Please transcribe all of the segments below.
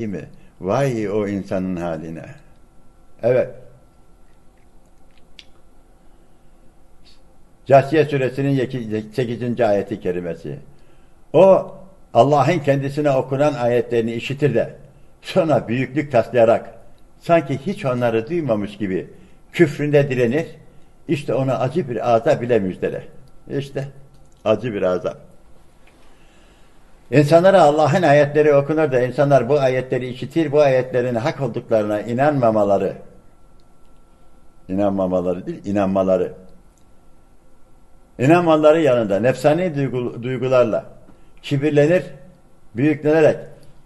Değil mi? Vay o insanın haline. Evet. Câsiye suresinin 8. ayeti kerimesi. O Allah'ın kendisine okunan ayetlerini işitir de sonra büyüklük taslayarak sanki hiç onları duymamış gibi küfründe direnir. İşte ona acı bir azap bile müjdele. İşte acı bir azap. İnsanlara Allah'ın ayetleri okunur da insanlar bu ayetleri işitir, bu ayetlerin hak olduklarına inanmamaları, inanmamaları değil, inanmaları. İnanmaları yanında nefsani duygu, duygularla kibirlenir, büyüklenerek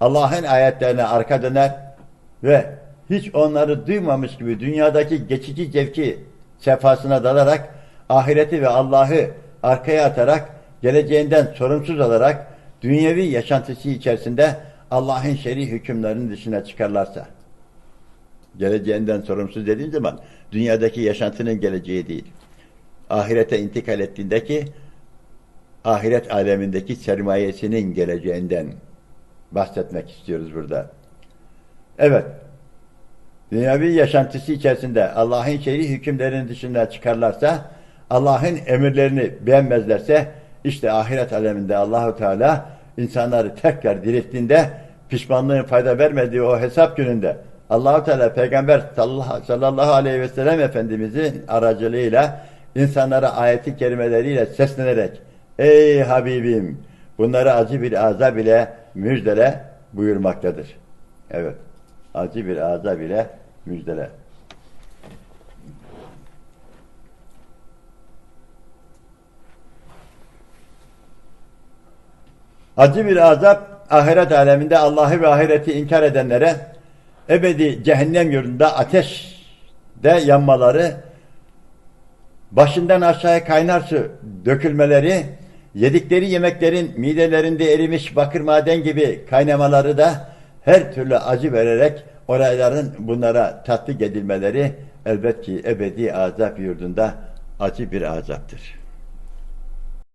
Allah'ın ayetlerine arka döner ve hiç onları duymamış gibi dünyadaki geçici zevki sefasına dalarak ahireti ve Allah'ı arkaya atarak geleceğinden sorumsuz olarak dünyevi yaşantısı içerisinde Allah'ın şer'i hükümlerinin dışına çıkarlarsa geleceğinden sorumsuz dediğim zaman dünyadaki yaşantının geleceği değil. Ahirete intikal ettiğindeki ahiret alemindeki sermayesinin geleceğinden bahsetmek istiyoruz burada. Evet. Dünyavi yaşantısı içerisinde Allah'ın şer'i hükümlerinin dışına çıkarlarsa, Allah'ın emirlerini beğenmezlerse, işte ahiret aleminde Allahu Teala insanları tekrar dirilttiğinde pişmanlığın fayda vermediği o hesap gününde Allahu Teala Peygamber sallallahu aleyhi ve sellem Efendimizin aracılığıyla insanlara ayeti kerimeleriyle seslenerek Ey Habibim bunları acı bir azab ile müjdele buyurmaktadır. Evet. Acı bir azab ile müjdele. Acı bir azap ahiret aleminde Allah'ı ve ahireti inkar edenlere ebedi cehennem yurdunda ateşde yanmaları, başından aşağıya kaynar su dökülmeleri, yedikleri yemeklerin midelerinde erimiş bakır maden gibi kaynamaları da her türlü acı vererek olayların bunlara tatbik edilmeleri elbet ki ebedi azap yurdunda acı bir azaptır.